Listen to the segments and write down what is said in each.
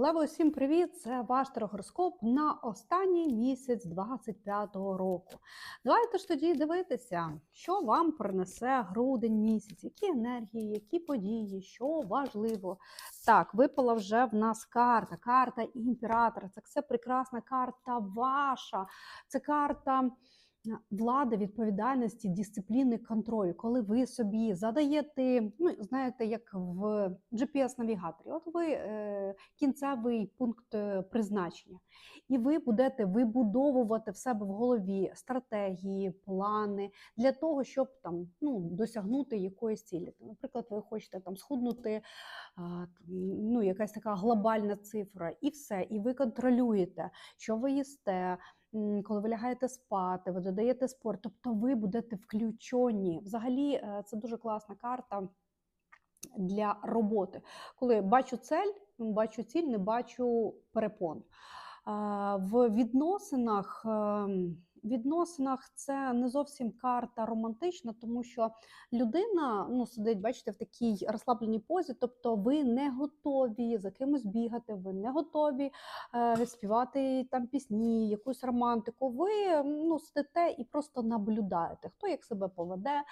Лево, всім привіт! Це ваш терогороскоп на останній місяць 25-го року. Давайте ж тоді дивитися, що вам принесе грудень місяць, які енергії, які події, що важливо. Так, випала вже в нас карта, карта імператора. Це все прекрасна карта ваша. Це карта. Влади, відповідальності, дисципліни, контролю, коли ви собі задаєте, ну знаєте, як в GPS-навігаторі, от ви е, кінцевий пункт е, призначення, і ви будете вибудовувати в себе в голові стратегії, плани для того, щоб там ну досягнути якоїсь цілі. Наприклад, ви хочете там схуднути, ну якась така глобальна цифра, і все, і ви контролюєте, що ви їсте коли ви лягаєте спати, ви додаєте спорт, тобто ви будете включені. Взагалі, е, це дуже класна карта для роботи. Коли бачу цель, бачу ціль, не бачу перепон. В відносинах. Відносинах це не зовсім карта романтична, тому що людина ну, сидить, бачите, в такій розслабленій позі, тобто ви не готові за кимось бігати, ви не готові е, співати там пісні, якусь романтику. Ви ну, сидите і просто наблюдаєте, хто як себе поведе.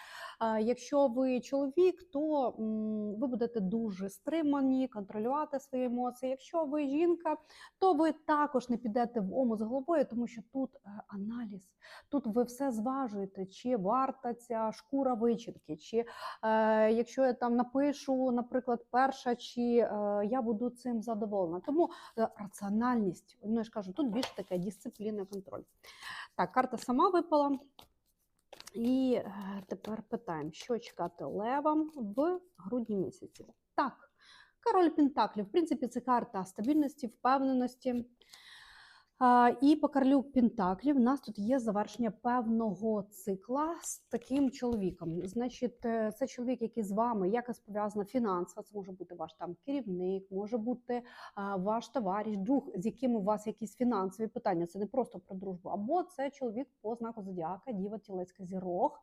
Е, якщо ви чоловік, то м, ви будете дуже стримані, контролювати свої емоції. Якщо ви жінка, то ви також не підете в ому з головою, тому що тут е, аналіз аналіз. Тут ви все зважуєте, чи варта ця шкура вичинки, чи е, якщо я там напишу, наприклад, перша, чи е, я буду цим задоволена. Тому е, раціональність, ну я ж кажу, тут більше таке дисципліна, контроль. Так, карта сама випала. І е, тепер питаємо, що чекати левам в грудні місяці. Так, король Пентаклів, в принципі, це карта стабільності, впевненості. І по карлю Пентаклів у нас тут є завершення певного цикла з таким чоловіком. Значить, е, це чоловік, який з вами якось пов'язано фінансово. Це може бути ваш там керівник, може бути ваш товариш, друг, з яким у вас якісь фінансові питання. Це не просто про дружбу, або це чоловік по знаку зодіака, діва тілецька зірог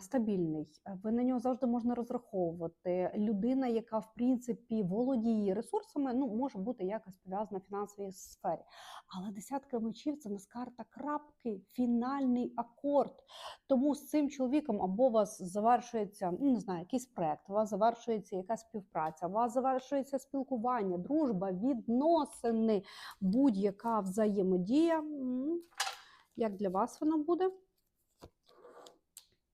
стабільний. Ви на нього завжди можна розраховувати. Людина, яка в принципі володіє ресурсами, ну може бути якось пов'язана в фінансовій сфері. Але десятка мечів це нас карта крапки, фінальний акорд. Тому з цим чоловіком або у вас завершується ну не знаю, якийсь проект, у вас завершується якась співпраця, у вас завершується спілкування, дружба, відносини, будь-яка взаємодія. Як для вас вона буде?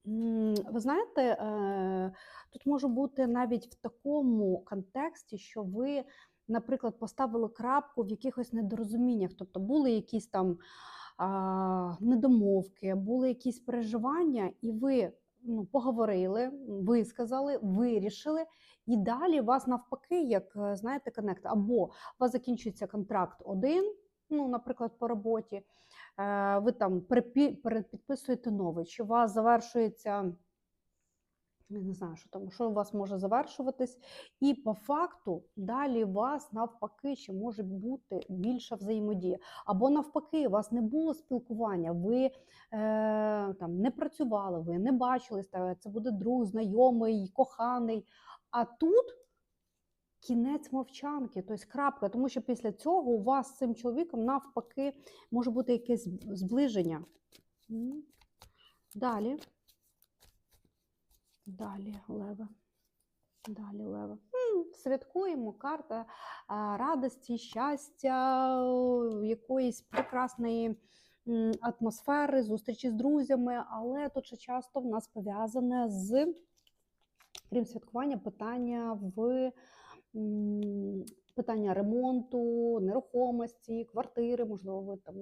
Ви знаєте, е, тут може бути навіть в такому контексті, що ви, наприклад, поставили крапку в якихось недорозуміннях, тобто були якісь там недомовки, були якісь переживання, і ви ну, поговорили, висказали, вирішили, і далі у вас навпаки, як е, знаєте, коннект, або у вас закінчується контракт один, ну, наприклад, по роботі. Е, ви там перепідписуєте новий, чи у вас завершується. Я не знаю, що там, що у вас може завершуватись, і по факту далі у вас навпаки ще може бути більша взаємодія. Або навпаки, у вас не було спілкування, ви е, там не працювали, ви не бачились, це буде друг, знайомий, коханий. А тут кінець мовчанки, тобто крапка, тому що після цього у вас з цим чоловіком навпаки може бути якесь зближення. Далі. Далі леве. Далі леве. Святкуємо карта радості, щастя, якоїсь прекрасної атмосфери, зустрічі з друзями, але дуже часто в нас пов'язане з, крім святкування, питання в питання ремонту, нерухомості, квартири, можливо, ви там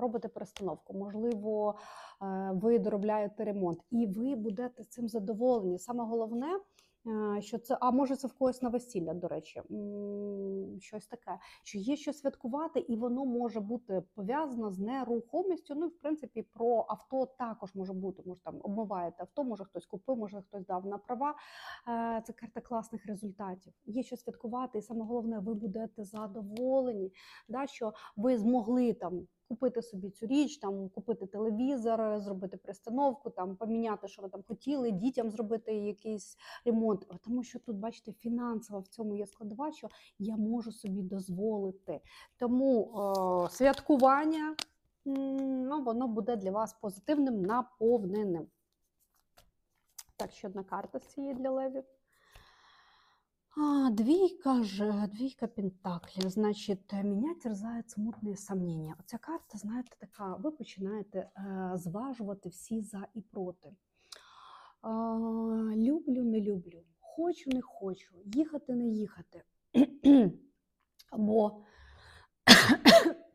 робите перестановку, можливо, е, ви доробляєте ремонт, і ви будете цим задоволені. Саме головне. Е, що це, а може це в когось на весілля, до речі, щось таке, що є що святкувати, і воно може бути пов'язано з нерухомістю. Ну, і в принципі, про авто також може бути. Може там обмиваєте авто, може хтось купив, може хтось дав на права. Е, це карта класних результатів. Є що святкувати, і саме головне, ви будете задоволені, да, що ви змогли там купити собі цю річ, там купити телевізор, зробити пристановку, там поміняти, що ви там хотіли, дітям зробити якийсь ремонт. Тому що тут, бачите, фінансово в цьому є складова, що я можу собі дозволити. Тому о, святкування ну, воно буде для вас позитивним, наповненим. Так, ще одна карта з цієї для левів. А, двійка ж, двійка пентаклів. Значить, меня терзають смутні сомнення. Оця карта, знаєте, така, ви починаєте е, зважувати всі за і проти. А, люблю, не люблю, хочу, не хочу, їхати, не їхати. Або,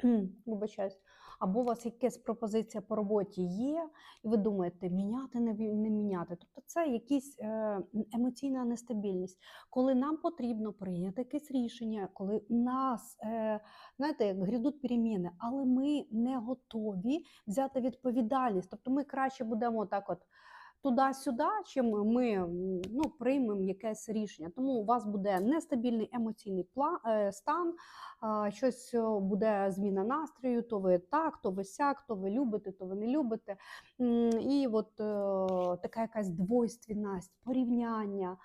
вибачаюсь, або у вас якась пропозиція по роботі є, і ви думаєте, міняти, не, міняти. Тобто це якась е, емоційна нестабільність, коли нам потрібно прийняти якесь рішення, коли нас, е, знаєте, як грядуть переміни, але ми не готові взяти відповідальність. Тобто ми краще будемо так от. Туди-сюди, чим ми ну, приймемо якесь рішення. Тому у вас буде нестабільний емоційний е, стан, щось буде зміна настрою, то ви так, то ви сяк, то ви любите, то ви не любите. І от е, така якась двойственність, порівняння.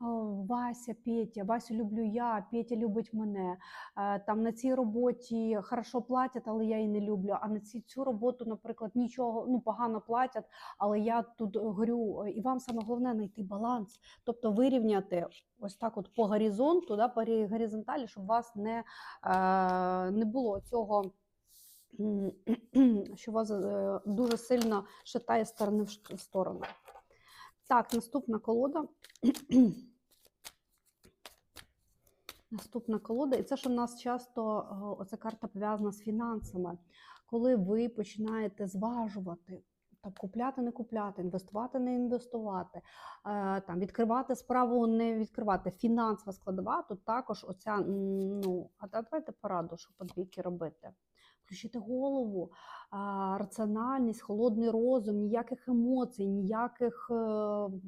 Вася, Петя, Васю люблю я, Петя любить мене. Е, Там на цій роботі хорошо платять, але я її не люблю. А на ці, цю роботу, наприклад, нічого ну погано платять, але я тут горю. І вам саме головне знайти баланс, тобто вирівняти ось так, от по горизонту, да, по горизонталі, щоб у вас не, е, не було цього. Що вас е, дуже сильно шатає сторони в сторону. Так, наступна колода. Наступна колода, і це ж у нас часто е, оця карта пов'язана з фінансами. Коли ви починаєте зважувати, там, купляти, не купляти, інвестувати, не інвестувати, е, там, відкривати справу, не відкривати, фінансова складова, то також оця, ну, а давайте пораду, що по двійки робити. Включити голову, раціональність, холодний розум, ніяких емоцій, ніяких е,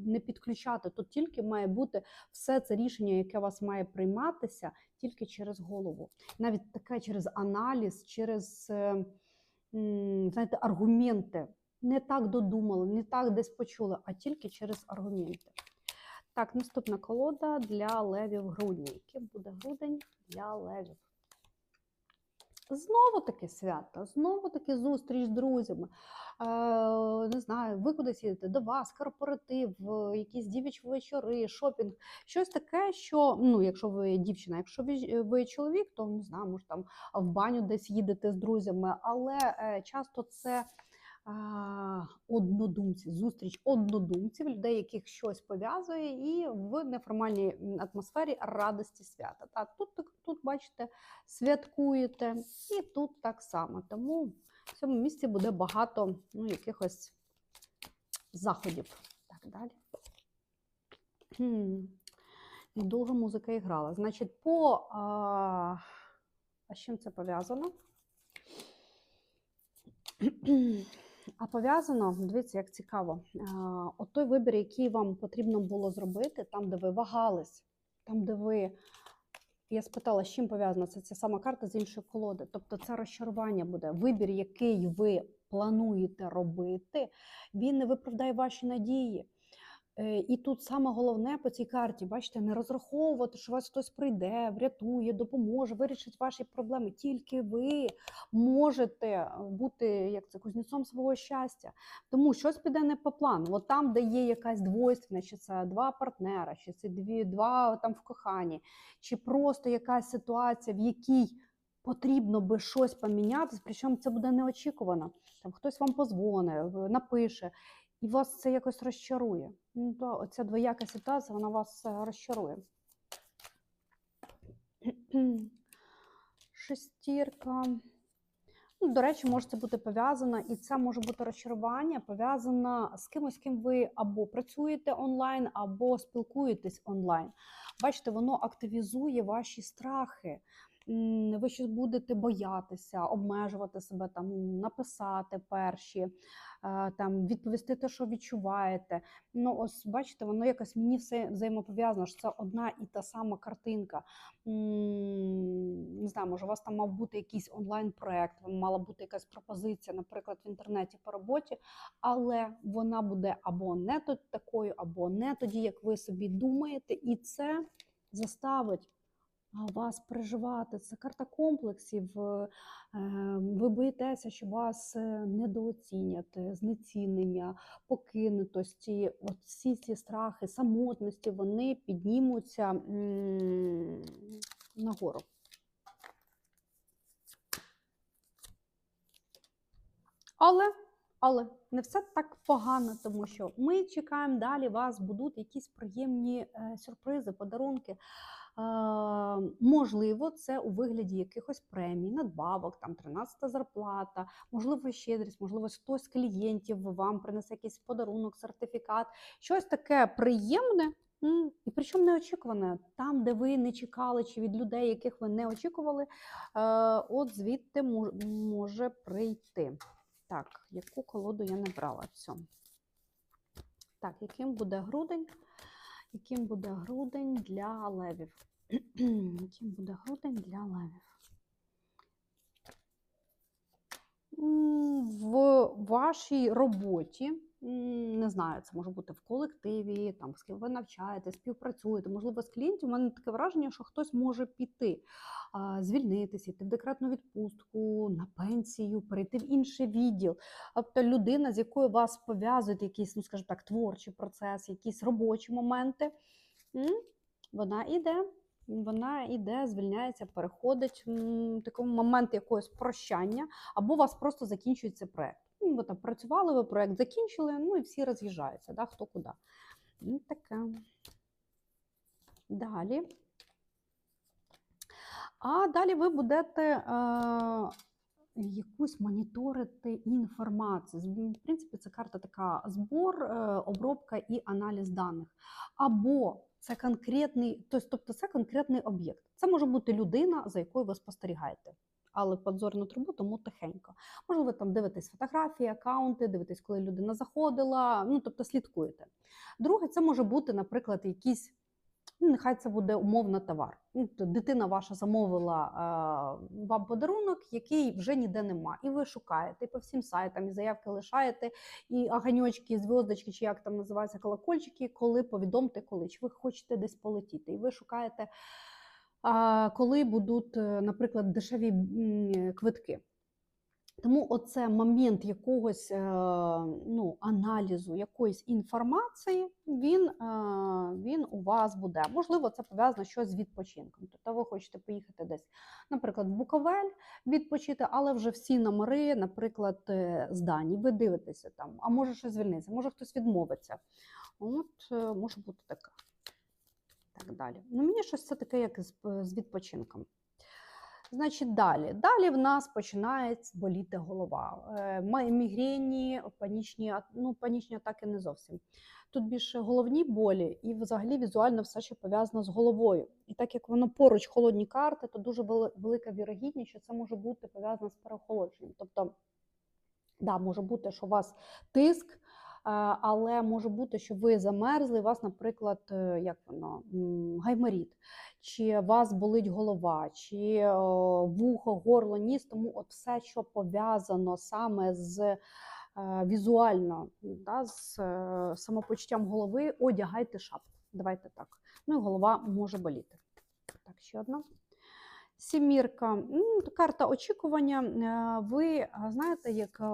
не підключати. Тут тільки має бути все це рішення, яке у вас має прийматися, тільки через голову. Навіть таке через аналіз, через е, знаєте, аргументи. Не так додумали, не так десь почули, а тільки через аргументи. Так, наступна колода для левів грудні. Яким буде грудень для левів? Знову таки свято, знову таки зустріч з друзями. Е, не знаю, ви кудись їдете до вас, корпоратив, е, якісь дівчі вечори, шопінг. Щось таке, що ну, якщо ви дівчина, якщо ви, ви чоловік, то не знаю, може там в баню десь їдете з друзями, але е, часто це. А, Однодумці, зустріч однодумців, людей, яких щось пов'язує, і в неформальній атмосфері радості свята. Та тут, так- тут, бачите, святкуєте, і тут так само. Тому в цьому місці буде багато ну, якихось заходів. Так далі. Хм. І довго музика і. Значить, по. А, а з чим це пов'язано? А пов'язано, дивіться, як цікаво. А, От той вибір, який вам потрібно було зробити, там, де ви вагались, там, де ви. Я спитала, з чим пов'язано це ця сама карта з іншої колоди. Тобто це розчарування буде. Вибір, який ви плануєте робити, він не виправдає ваші надії. Е, І тут саме головне по цій карті, бачите, не розраховувати, що вас хтось прийде, врятує, допоможе, вирішить ваші проблеми. Тільки ви можете е, бути як це кузнецом свого щастя. Тому щось піде не по плану. От там, де є якась двойственність, чи це два партнера, чи це дві, два там в коханні, чи просто якась ситуація, в якій потрібно би щось помінятися, причому це буде неочікувано. Там хтось вам позвонить, напише, і вас це якось розчарує. Ну, то оця двояка ситуація, вона вас е, розчарує. Шестірка. Ну, до речі, може це бути пов'язано, і це може бути розчарування пов'язано з кимось, ким ви або працюєте онлайн, або спілкуєтесь онлайн. Бачите, воно активізує ваші страхи. Ви щось будете боятися, обмежувати себе, там, написати перші, е, там, відповісти те, що відчуваєте. Ну, ось бачите, воно якось мені все взаємопов'язано, що це одна і та сама картинка. Не знаю, може, у вас там мав бути якийсь онлайн-проект, вам мала бути якась пропозиція, наприклад, в інтернеті по роботі, але вона буде або не такою, або не тоді, як ви собі думаєте, і це заставить вас переживати. Це карта комплексів. е, Ви боїтеся, що вас е, недооцінять, е, знецінення, покинутості. От всі ці страхи, самотності, вони піднімуться нагору. Але, але не все так погано, тому що ми чекаємо далі. Вас будуть якісь приємні сюрпризи, подарунки. Е, можливо, це у вигляді якихось премій, надбавок, там 13 зарплата, можливо, щедрість, можливо, хтось з клієнтів вам принесе якийсь подарунок, сертифікат, щось таке приємне. І причому неочікуване, там, де ви не чекали, чи від людей, яких ви не очікували, е, от звідти може прийти. Так, яку колоду я не брала? Все. Так, яким буде грудень? Яким буде грудень для левів? Яким буде грудень для левів? В вашій роботі, не знаю, це може бути в колективі, там, з ким ви навчаєте, співпрацюєте, можливо, з клієнтів. У мене таке враження, що хтось може піти, звільнитися, йти в декретну відпустку, на пенсію, перейти в інший відділ. Тобто людина, з якою вас пов'язують якісь, ну скажімо так, творчі процеси, якісь робочі моменти, вона іде. Вона іде, звільняється, переходить м, такий момент якогось прощання, або у вас просто закінчується проект. Ну, ви там працювали, ви проект закінчили, ну і всі роз'їжджаються, да, хто куди. Ну, таке. Далі. А далі ви будете е, якусь моніторити інформацію. В принципі, це карта така збор, е, обробка і аналіз даних. Або це конкретний, тобто це конкретний об'єкт. Це може бути людина, за якою ви спостерігаєте. Але в подзорну трубу, тому тихенько. Можливо, там дивитесь фотографії, акаунти, дивитесь, коли людина заходила, ну тобто слідкуєте. Друге, це може бути, наприклад, якийсь Ну, нехай це буде умовно товар. Ну, дитина ваша замовила е, вам подарунок, який вже ніде нема. І ви шукаєте і по всім сайтам, і заявки лишаєте, і аганьочки, і зв'язочки, чи як там називаються колокольчики, коли повідомте, коли чи ви хочете десь полетіти. І ви шукаєте, коли будуть, е, наприклад, дешеві квитки. Тому оце момент якогось е, ну, аналізу якоїсь інформації, він, е, він у вас буде. Можливо, це пов'язано щось з відпочинком. Тобто ви хочете поїхати десь, наприклад, в Буковель відпочити, але вже всі номери, наприклад, е, здані. Ви дивитеся там, а може щось звільниться, може хтось відмовиться. От е, може бути таке. Так далі. Ну, мені щось це таке, як з, з відпочинком. Значить, далі. Далі в нас починає боліти голова. Е, Мігрені, панічні, ну, панічні атаки не зовсім. Тут більше головні болі, і взагалі візуально все, що пов'язано з головою. І так як воно поруч холодні карти, то дуже велика вірогідність, що це може бути пов'язано з переохолодженням. Тобто, да, може бути, що у вас тиск, е, але може бути, що ви замерзли, у вас, наприклад, е, як воно, гайморіт чи вас болить голова, чи е, вухо, горло, ніс. Тому от все, що пов'язано саме з е, візуально, да, з е, самопочуттям голови, одягайте шапку. Давайте так. Ну і голова може боліти. Так, ще одна. Сімірка, карта очікування. Е, Ви е, знаєте, як е,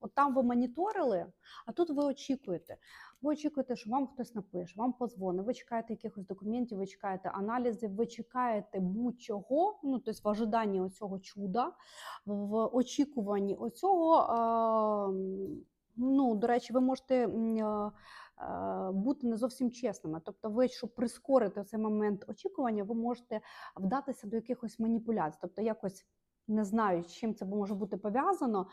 от там ви моніторили, а тут ви очікуєте. Ви очікуєте, що вам хтось напише, вам позвонить, ви чекаєте якихось документів, ви чекаєте аналізів, ви чекаєте будь-чого, ну тобто в ожиданні оцього чуда, в очікуванні оцього. е, Ну, до речі, ви можете бути не зовсім чесними. Тобто, ви, щоб прискорити цей момент очікування, ви можете вдатися до якихось маніпуляцій, тобто якось. Не знаю, з чим це може бути пов'язано,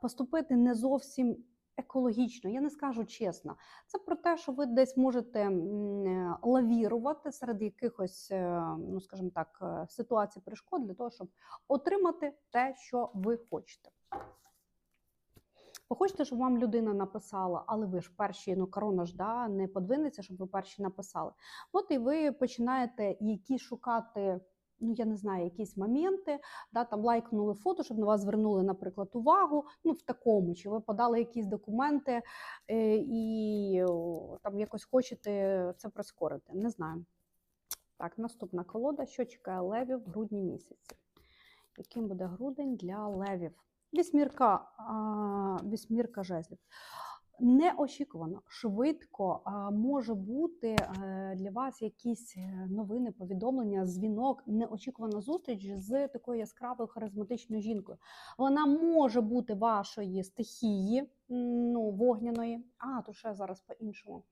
поступити не зовсім екологічно, я не скажу чесно. Це про те, що ви десь можете лавірувати серед якихось, е, ну скажімо так, е, ситуацій перешкод для того, щоб отримати те, що ви хочете. Ви хочете, щоб вам людина написала, але ви ж перші, ну корона ж да, не подвинеться, щоб ви перші написали. От і ви починаєте які шукати ну я не знаю, якісь моменти, да, там лайкнули фото, щоб на вас звернули, наприклад, увагу. Ну, в такому, чи ви подали якісь документи е, і там якось хочете це прискорити. Не знаю. Так, наступна колода. Що чекає левів в грудні місяці? Яким буде грудень для левів? Вісьмірка, вісьмірка жезлів. Неочікувано, швидко може бути е, для вас якісь е, новини, повідомлення, дзвінок, неочікувана зустріч з такою яскравою харизматичною жінкою. Вона може бути вашої стихії, ну, вогняної, а то ще зараз по-іншому.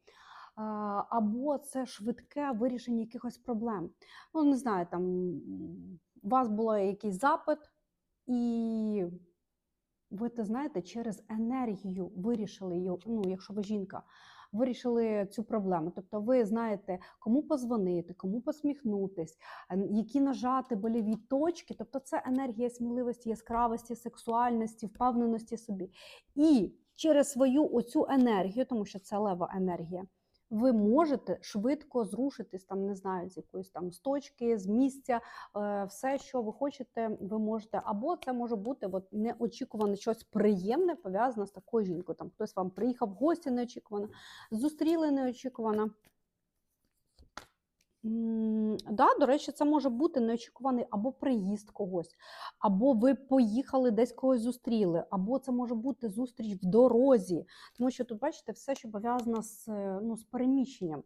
Або це швидке вирішення якихось проблем. Ну, не знаю, там у вас було якийсь запит, і ви те знаєте, через енергію вирішили його, ну, якщо ви жінка, вирішили цю проблему. Тобто ви знаєте, кому позвонити, кому посміхнутись, е, які нажати боліві точки. Тобто це енергія сміливості, яскравості, сексуальності, впевненості собі. І через свою оцю енергію, тому що це лева енергія, ви можете швидко зрушитись, там не знаю, з якоїсь там з точки, з місця, е, все, що ви хочете, ви можете. Або це може бути от, неочікуване щось приємне пов'язане з такою жінкою. Там хтось вам приїхав в гості неочікувано, зустріли неочікувано. Да, до речі, це може бути неочікуваний або приїзд когось, або ви поїхали десь когось зустріли, або це може бути зустріч в дорозі. Тому що тут, бачите, все, що пов'язано з, е, ну, з переміщенням.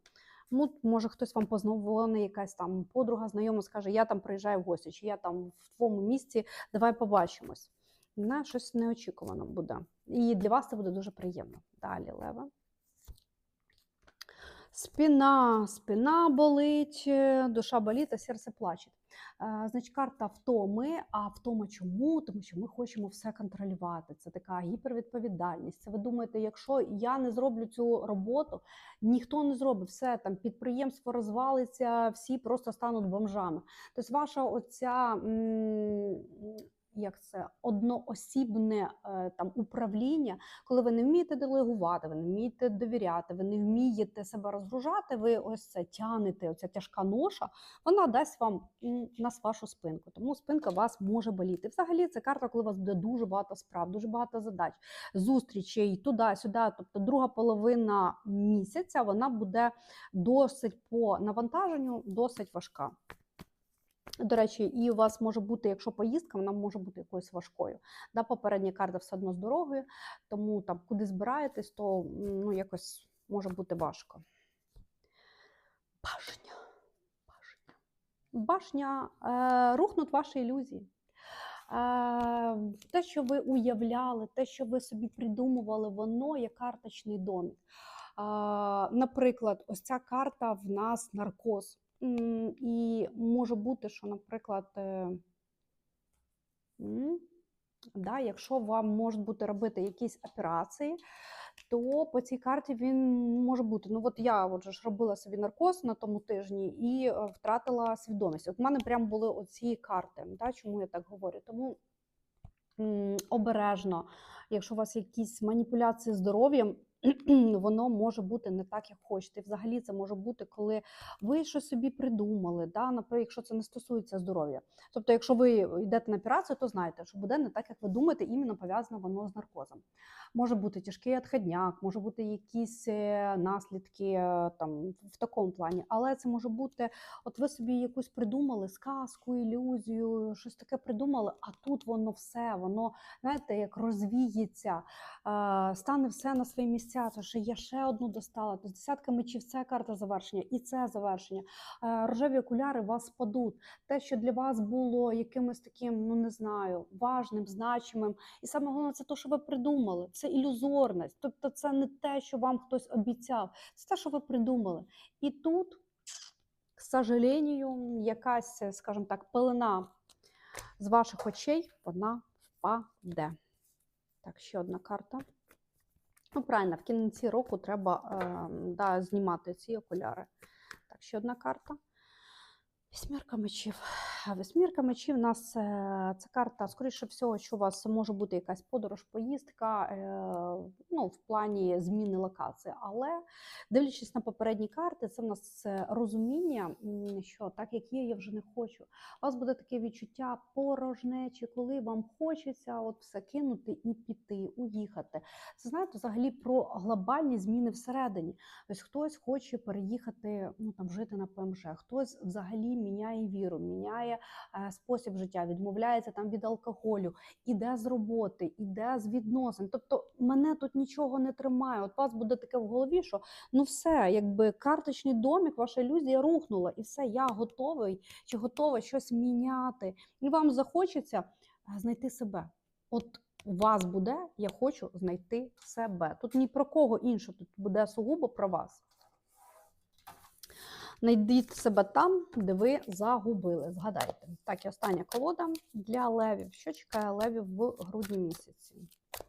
Ну, може, хтось вам познайомлений, якась там подруга, знайома скаже, я там приїжджаю в гості, чи я там в твоєму місці, давай побачимось. На щось неочікувано буде. І для вас це буде дуже приємно. Далі, Лева. Спина, спина болить, е, душа болить, а серце плаче. Е, Значить, карта втоми. А втома чому? Тому що ми хочемо все контролювати. Це така гіпервідповідальність. Це ви думаєте, якщо я не зроблю цю роботу, ніхто не зробить все там підприємство розвалиться, всі просто стануть бомжами. Тобто, ваша оця. м, Як це одноосібне е, там управління, коли ви не вмієте делегувати, ви не вмієте довіряти, ви не вмієте себе розгружати, ви ось це тянете, оця тяжка ноша, вона дасть вам на вашу спинку. Тому спинка вас може боліти. Взагалі, це карта, коли у вас буде дуже багато справ, дуже багато задач, зустрічей туди-сюди. Тобто, друга половина місяця вона буде досить по навантаженню, досить важка. До речі, і у вас може бути, якщо поїздка, вона може бути якоюсь важкою. Да, попередня карта все одно з дорогою, тому там куди збираєтесь, то ну, якось може бути важко. Башня. Башня. Башня е, рухнуть ваші ілюзії. Е, те, що ви уявляли, те, що ви собі придумували, воно є карточний домик. Е, наприклад, ось ця карта в нас наркоз. І може бути, що, наприклад, е, да, якщо вам можуть бути робити якісь операції, то по цій карті він може бути. Ну, от я от же ж робила собі наркоз на тому тижні і е, втратила свідомість. От в мене прям були оці карти. Да, чому я так говорю? Тому обережно, якщо у вас якісь маніпуляції здоров'ям, воно може бути не так, як хочете. Взагалі, це може бути, коли ви щось собі придумали, да? наприклад, якщо це не стосується здоров'я. Тобто, якщо ви йдете на операцію, то знаєте, що буде не так, як ви думаєте, іменно пов'язано воно з наркозом. Може бути тяжкий отходняк, може бути якісь е, наслідки е, там в такому плані. Але це може бути, от ви собі якусь придумали сказку, ілюзію, щось таке придумали, а тут воно все, воно знаєте, як розвіється, стане все на свої місця. То що я ще одну достала. То десятка мечів це карта завершення, і це завершення. Е, Рожеві окуляри вас спадуть. Те, що для вас було якимось таким, ну не знаю, важним, значимим. І саме головне, це те, що ви придумали. Це ілюзорність. Тобто, це не те, що вам хтось обіцяв, це те, що ви придумали. І тут, к сожалению, якась, скажімо так, пелена з ваших очей, вона впаде. Так, ще одна карта. Ну, правильно, в кінці року треба е, да, знімати ці окуляри. Так, ще одна карта. Вісьмерка мечів. Восьмірка мечів у нас е, це карта, скоріше всього, що у вас може бути якась подорож, поїздка е, ну, в плані зміни локації. Але дивлячись на попередні карти, це в нас е, розуміння, що так як є, я вже не хочу. У вас буде таке відчуття порожнечі, коли вам хочеться от все кинути і піти, уїхати. Це знаєте, взагалі про глобальні зміни всередині. Тобто хтось хоче переїхати, ну там жити на ПМЖ, хтось взагалі міняє віру, міняє спосіб життя, відмовляється там від алкоголю, іде з роботи, іде з відносин. Тобто мене тут нічого не тримає. От вас буде таке в голові, що ну все, якби карточний домик, ваша ілюзія рухнула, і все, я готовий чи готова щось міняти. І вам захочеться знайти себе. От у вас буде, я хочу знайти себе. Тут ні про кого іншого, тут буде сугубо про вас. Найдіть себе там, де ви загубили. Згадайте. Так, і остання колода для левів. Що чекає левів в грудні місяці?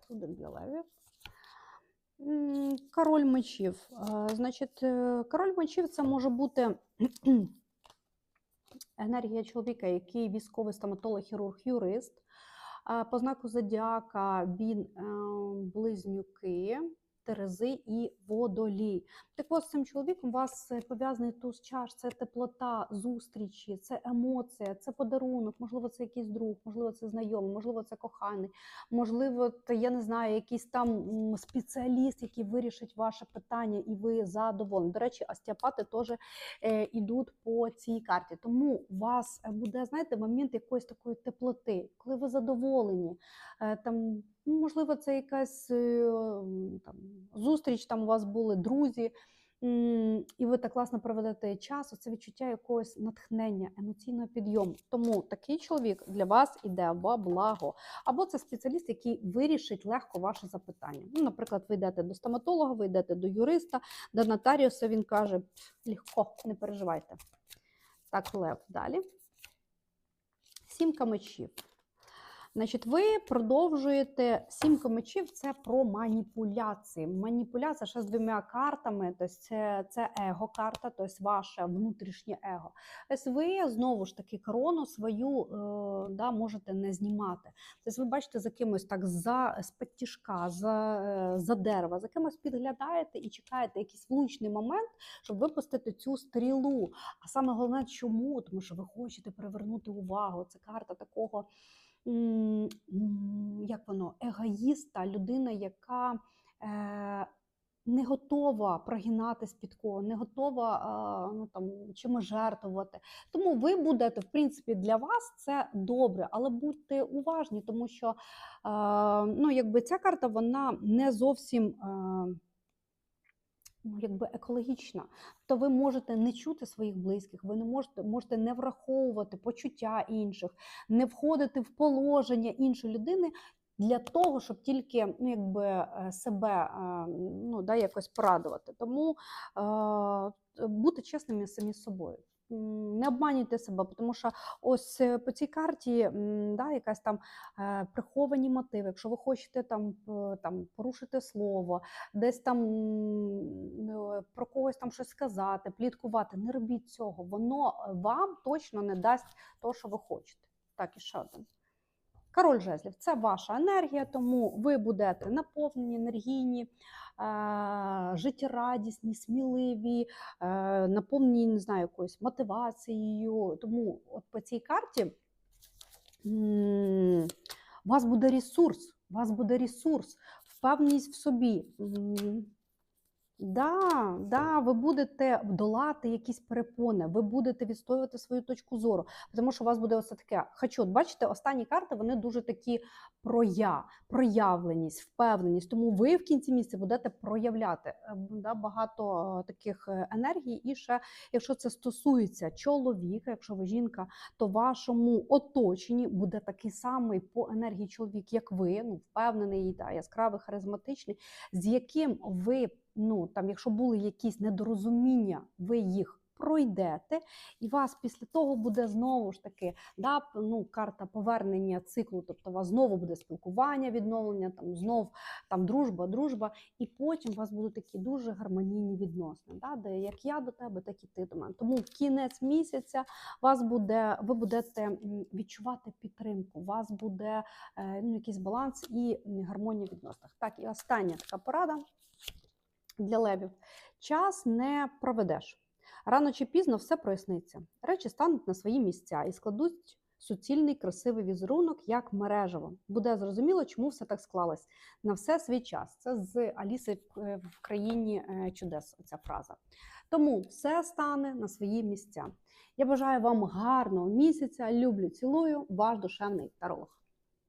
Буде для левів. Король мечів. Е, Значить, е, король мечів це може бути енергія чоловіка, який військовий стоматолог, хірург, юрист. Е, По знаку зодіака він е, близнюки, терези і водолій. Так ось з цим чоловіком у вас е, пов'язаний туз чаш, це теплота, зустрічі, це емоція, це подарунок, можливо, це якийсь друг, можливо, це знайомий, можливо, це коханий, можливо, це, я не знаю, якийсь там спеціаліст, який вирішить ваше питання, і ви задоволені. До речі, остеопати теж е, ідуть по цій карті. Тому у вас е, буде, знаєте, момент якоїсь такої теплоти, коли ви задоволені. Е, там, ну, можливо, це якась е, там, зустріч, там у вас були друзі, і ви так класно проведете час, це відчуття якогось натхнення, емоційного підйому. Тому такий чоловік для вас іде во благо. Або це спеціаліст, який вирішить легко ваше запитання. Ну, наприклад, ви йдете до стоматолога, ви йдете до юриста, до нотаріуса, він каже, «Пф, легко, не переживайте. Так, лев далі. Сімка мечів. Значить, ви продовжуєте сімка мечів це про маніпуляції. Маніпуляція ще з двома картами, тобто це, це его-карта, тобто ваше внутрішнє его. Тобто ви знову ж таки корону свою е, да, можете не знімати. Тобто ви бачите за кимось так за з-під тяжка, за, е, за дерева, за кимось підглядаєте і чекаєте якийсь влучний момент, щоб випустити цю стрілу. А саме головне, чому? Тому що ви хочете привернути увагу. Це карта такого як воно, егоїста, людина, яка е, не готова прогинатись під кого, не готова е, ну, там, чимось жертвувати. Тому ви будете, в принципі, для вас це добре, але будьте уважні, тому що е, ну, якби ця карта вона не зовсім. Ну, якби екологічна, то ви можете не чути своїх близьких, ви не можете, можете не враховувати почуття інших, не входити в положення іншої людини для того, щоб тільки ну, якби, е, себе е, ну, да, якось порадувати. Тому е, бути чесними самі з собою. Не обманюйте себе, тому що ось е, по цій карті да, якась там е, приховані мотиви. Якщо ви хочете там, там порушити слово, десь там е, про когось там щось сказати, пліткувати, не робіть цього. Воно вам точно не дасть того, що ви хочете. Так, і ще один. Король жезлів це ваша енергія, тому ви будете наповнені, енергійні, е, життєрадісні, сміливі, е, наповнені, не знаю, якоюсь мотивацією. Тому от по цій карті у вас буде ресурс, у вас буде ресурс, впевненість в собі. Да, да, ви будете долати якісь перепони, ви будете відстоювати свою точку зору, тому що у вас буде ось таке. Хочу, бачите, останні карти вони дуже такі про я, проявленість, впевненість. Тому ви в кінці місяця будете проявляти е, да, багато е, таких е, енергій. І ще, якщо це стосується чоловіка, якщо ви жінка, то вашому оточенні буде такий самий по енергії чоловік, як ви, ну впевнений, да, яскравий, харизматичний, з яким ви, ну там, якщо були якісь недорозуміння, ви їх пройдете, і вас після того буде знову ж таки да, ну, карта повернення циклу, тобто у вас знову буде спілкування, відновлення, там знов там дружба, дружба, і потім у вас будуть такі дуже гармонійні відносини, да, де як я до тебе, так і ти до мене. Тому в кінець місяця вас буде, ви будете відчувати підтримку, у вас буде е, ну, якийсь баланс і гармонія в відносинах. Так, і остання така порада для левів. Час не проведеш. Рано чи пізно все проясниться. Речі стануть на свої місця і складуть суцільний красивий візерунок, як мережево. Буде зрозуміло, чому все так склалось. На все свій час. Це з Аліси в- е, країні е, чудес. Ця фраза. Тому все стане на свої місця. Я бажаю вам гарного місяця. Люблю, цілую, ваш душевний таролог.